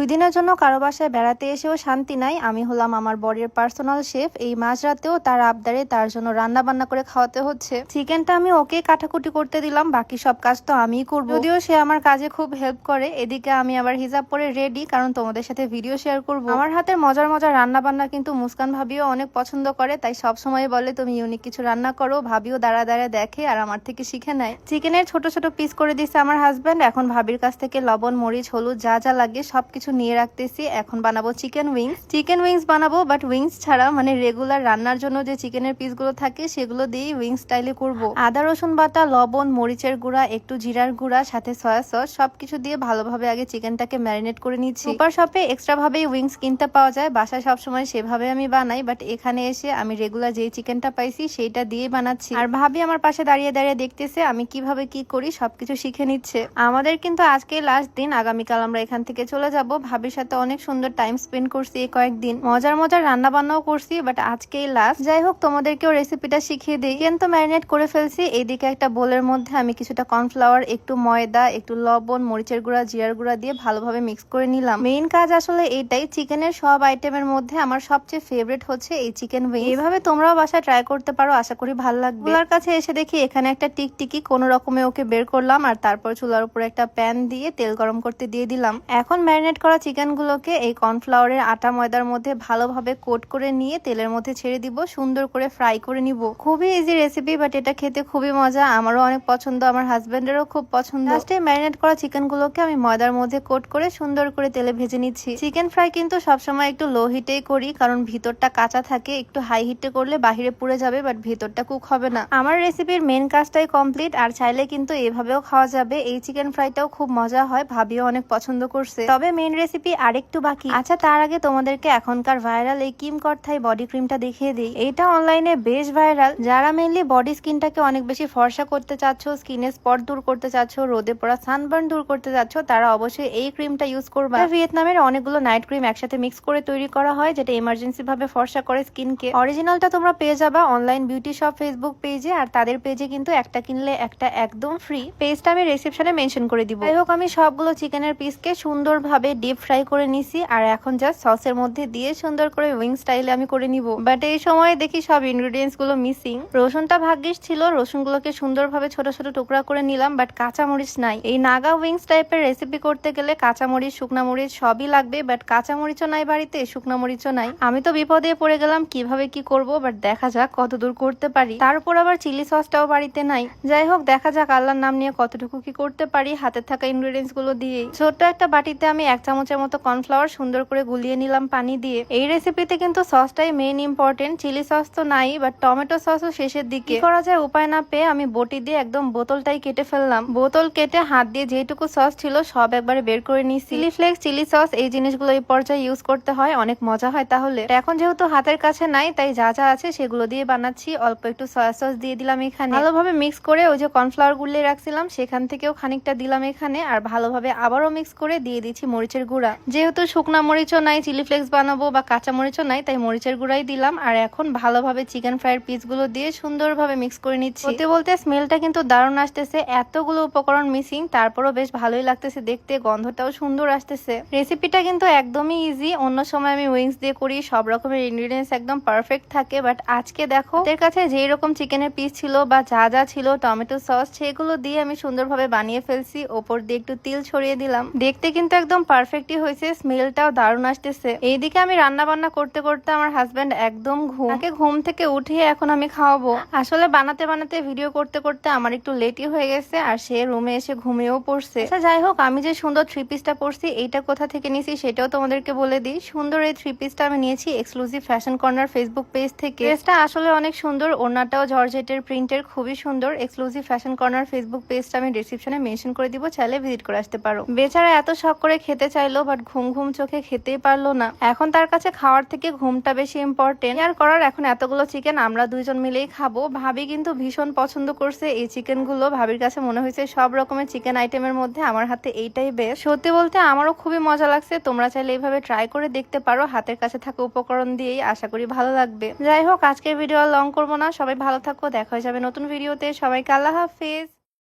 দুই দিনের জন্য কারও বাসায় বেড়াতে এসেও শান্তি নাই। আমি হলাম আমার বরের পার্সোনাল শেফ এই মাঝরাতেও তার আবদারে তার জন্য রান্না বান্না করে খাওয়াতে হচ্ছে। চিকেনটা আমি ওকে কাটাকুটি করতে দিলাম। বাকি সব কাজ তো আমিই করব। যদিও সে আমার কাজে খুব হেল্প করে। এদিকে আমি আবার হিজাব পরে রেডি কারণ তোমাদের সাথে ভিডিও শেয়ার করব। আমার হাতের মজার মজার রান্না বান্না কিন্তু মুস্কান ভাবিও অনেক পছন্দ করে, তাই সব সময় বলে, তুমি ইউনিক কিছু রান্না করো। ভাবিও দাঁড়া দাঁড়া দেখে আর আমার থেকে শিখে নেয়। চিকেনের ছোট ছোট পিস করে দিচ্ছে আমার হাজব্যান্ড এখন ভাবির কাছ থেকে লবণ, মরিচ, হলুদ যা যা লাগে সবকিছু নিয়ে রাখতেছি। এখন বানাবো চিকেন উইংস চিকেন উইংস বানাবো বাট উইংস ছাড়া মানে রেগুলার রান্নার জন্য যে চিকেনের পিসগুলো থাকে, সেগুলো দিয়েই উইংস স্টাইলে করব। আদা, রসুন বাটা, লবণ, মরিচের গুঁড়া, একটু জিরার গুঁড়া, সাথে সয়া সস সবকিছু দিয়ে ভালোভাবে আগে চিকেনটাকে ম্যারিনেট করে নিচ্ছি। সুপার শপে এক্সট্রা ভাবে উইংস কিনতে পাওয়া যায়। বাসায় সবসময় সেভাবে আমি বানাই বাট এখানে এসে আমি রেগুলার যেই চিকেনটা পাইছি, সেইটা দিয়ে বানাচ্ছি। আর ভাবি আমার পাশে দাঁড়িয়ে দাঁড়িয়ে দেখতেছে, আমি কীভাবে কি করি, সবকিছু শিখে নিচ্ছে। আমাদের কিন্তু আজকে লাস্ট দিন, আগামীকাল আমরা এখান থেকে চলে যাব। ভাবির সাথে অনেক সুন্দর টাইম স্পেন্ড করছি এই কয়েকদিন। মজার মজার রান্না বান্নাও করছি বাট আজকেই লাস্ট যাই হোক, তোমাদেরকেও রেসিপিটা শিখিয়ে দিই। চিকেন তো ম্যারিনেট করে ফেলছি। এইদিকে একটা বোলের মধ্যে আমি কিছুটা কর্নফ্লাওয়ার একটু ময়দা, একটু লবণ, মরিচের গুঁড়া, জিরার গুঁড়া দিয়ে ভালোভাবে মিক্স করে নিলাম। মেইন কাজ আসলে এইটাই চিকেনের সব আইটেমের মধ্যে আমার সবচেয়ে ফেভারিট হচ্ছে এই চিকেন উইং এইভাবে তোমরাও বাসায় ট্রাই করতে পারো, আশা করি ভালো লাগবে। চুলার কাছে এসে দেখি এখানে একটা টিকটিকি, কোনো রকমে ওকে বের করলাম, আর তারপর চুলার উপর একটা প্যান দিয়ে তেল গরম করতে দিয়ে দিলাম। এখন ম্যারিনেট চিকেন গুলোকে এই কর্নফ্লাওয়ারের আটা ময়দার মধ্যে ভালোভাবে কোট করে নিয়ে তেলের মধ্যে ছেড়ে দিব, সুন্দর করে ফ্রাই করে নিব। খুবই ইজি রেসিপি বাট এটা খেতে খুবই মজা। আমারও অনেক পছন্দ, আমার হাজব্যান্ডেরও খুব পছন্দ। লাস্টে ম্যারিনেট করা চিকেন গুলোকে আমি ময়দার মধ্যে কোট করে সুন্দর করে তেলে ভেজে নিচ্ছি। চিকেন ফ্রাই কিন্তু সবসময় একটু লো হিটেই করি, কারণ ভিতরটা কাঁচা থাকে, একটু হাই হিটে করলে বাহিরে পুড়ে যাবে বাট ভিতরটা কুক হবে না। আমার রেসিপির মেন কাজটাই কমপ্লিট আর চাইলে কিন্তু এভাবেও খাওয়া যাবে। এই চিকেন ফ্রাইটাও খুব মজা হয়, ভাবিও অনেক পছন্দ করছে। তবে মেন রেসিপি আরেকটু বাকি। আচ্ছা তার আগে তোমাদেরকে এখনকার ভাইরাল এই কিম কর্থাই বডি ক্রিমটা দেখিয়ে দিই। এটা অনলাইনে বেশ ভাইরাল। যারা মেনলি বডি স্কিনটাকে অনেক বেশি ফর্সা করতে চাচ্ছ স্কিনের স্পট দূর করতে চাচ্ছ, রোদে পড়া সানবার্ন দূর করতে চাচ্ছ, তারা অবশ্যই এই ক্রিমটা ইউজ করবে। ভিয়েতনামের অনেকগুলো নাইট ক্রিম একসাথে মিক্স করে তৈরি করা হয়, যেটা ইমার্জেন্সি ভাবে ফর্সা করে স্কিনকে অরিজিনালটা তোমরা পেয়ে যাবা অনলাইন বিউটি শপ ফেসবুক পেজে আর তাদের পেজে কিন্তু একটা কিনলে একটা একদম ফ্রি পেজটা আমি রিসেপশনে মেনশন করে দিব। যাই হোক, আমি সবগুলো চিকেনের পিসকে সুন্দরভাবে ডিপ ফ্রাই করে নিছি, আর এখন জাস্ট সসের মধ্যে দিয়ে সুন্দর করে উইং স্টাইলে আমি করে নিব। বাট এই সময় দেখি সব ইনগ্রেডিয়েন্টসগুলো মিসিং রসুনটা ভাগ্যিস ছিল, রসুনগুলোকে সুন্দরভাবে ছোট ছোট টুকরা করে নিলাম বাট কাঁচামরিচ নাই। এই নাগা উইংস টাইপের রেসিপি করতে গেলে কাঁচামরিচ শুকনা মরিচ সবই লাগবে বাট কাঁচামরিচও নাই বাড়িতে শুকনা মরিচও নাই। আমি তো বিপদে পড়ে গেলাম, কীভাবে কি করব বাট দেখা যাক কতদূর করতে পারি। তারপর আবার চিলি সসটাও বাড়িতে নাই। যাই হোক, দেখা যাক আল্লাহর নাম নিয়ে কতটুকু কি করতে পারি, হাতে থাকা ইনগ্রেডিয়েন্টসগুলো দিয়েই। ছোট্ট একটা বাটিতে আমি এক চামচের মতো কর্নফ্লাওয়ার সুন্দর করে গুলিয়ে নিলাম পানি দিয়ে। এই রেসিপিতে কিন্তু সসটাই মেইন ইম্পর্টেন্ট চিলি সস তো নাই বাট টমেটো সসও শেষের দিকে। করা যায় উপায় না পেয়ে আমি বটি দিয়ে একদম বোতলটাই কেটে ফেললাম। বোতল কেটে হাত দিয়ে যেটুকু সস ছিল সব একবারে বের করে নিই চিলি ফ্লেক্স চিলি সস এই জিনিসগুলো এই পর্যায়ে ইউজ করতে হয়, অনেক মজা হয় তাহলে। এখন যেহেতু হাতের কাছে নাই, তাই যা যা আছে সেগুলো দিয়ে বানাচ্ছি। অল্প একটু সয়া সস দিয়ে দিলাম এখানে। ভালোভাবে মিক্স করে ওই যে কর্নফ্লাওয়ার গুলিয়ে রাখছিলাম, সেখান থেকেও খানিকটা দিলাম এখানে। আর ভালোভাবে আবারও মিক্স করে দিয়ে দিচ্ছি মরিচের গুঁড়া। যেহেতু শুকনা মরিচও নাই চিলি ফ্লেক্স বানাবো বা কাঁচা মরিচও নাই, তাই মরিচের গুঁড়াই দিলাম। আর এখন ভালোভাবে চিকেন ফ্রাইয়ের পিসগুলো দিয়ে সুন্দরভাবে মিক্স করে নিচ্ছি। বলতে বলতে স্মেলটা কিন্তু দারুণ আসতেছে। এতগুলো উপকরণ মিসিং তারপরও বেশ ভালোই লাগতেছে দেখতে, গন্ধটাও সুন্দর আসতেছে। রেসিপিটা কিন্তু একদমই ইজি অন্য সময় আমি উইংস দিয়ে করি, সব রকমের ইনগ্রিডিয়েন্টস একদম পারফেক্ট থাকে। বাট আজকে দেখো এর কাছে যেই রকম চিকেনের পিস ছিল বা যা যা ছিল টমেটো সস সেগুলো দিয়ে আমি সুন্দরভাবে বানিয়ে ফেলছি। ওপর দিয়ে একটু তিল ছড়িয়ে দিলাম। দেখতে কিন্তু একদম পারফেক্টই হয়েছে স্মেলটাও দারুণ আসতেছে। এইদিকে আমি রান্না বান্না করতে করতে আমার হাজব্যান্ড একদম ঘুম তাকে ঘুম থেকে উঠিয়ে এখন আমি খাওয়াবো। আসলে বানাতে বানাতে ভিডিও করতে করতে আমার একটু লেটই হয়ে গেছে, আর সে রুমে এসে ঘুমিয়েও পড়ছে। আচ্ছা যাই হোক, আমি যে সুন্দর থ্রি পিসটা পরছি, এইটা কোথা থেকে নিয়েছি সেটাও তোমাদেরকে বলে দিই। সুন্দর এই থ্রি পিসটা আমি নিয়েছি exclusive fashion corner facebook page থেকে। পেজটা আসলে অনেক সুন্দর ওনাটাও জর্জেটের প্রিন্টের খুবই সুন্দর। এক্সক্লুসিভ ফ্যাশন কর্নার ফেসবুক পেজটা আমি ডিসক্রিপশনে মেনশন করে দিব, চাইলে ভিজিট করে আসতে পারো। বেচারা এত শখ করে খেতে চাইলো বাট ঘুম ঘুম চোখে খেতেই পারল না। এখন তার কাছে খাওয়ার থেকে ঘুমটা বেশি ইম্পর্টেন্ট আর করার এখন এতগুলো চিকেন আমরা দুইজন মিলেই খাব। ভাবি কিন্তু ভীষণ পছন্দ করছে এই চিকেনগুলো ভাবির কাছে মনে হয়েছে সব রকমের চিকেন আইটেমের মধ্যে আমার হাতে এইটাই বেশ সত্যি বলতে আমারও খুবই মজা লাগছে। তোমরা চাইলে এইভাবে ট্রাই করে দেখতে পারো। হাতের কাছে থাকা উপকরণ দিয়েই আশা করি ভালো লাগবে। যাই হোক, আজকের ভিডিও লং করব না। সবাই ভালো থাকো। দেখা হয়ে যাবে নতুন ভিডিওতে সবাইকে আল্লাহ হাফিজ।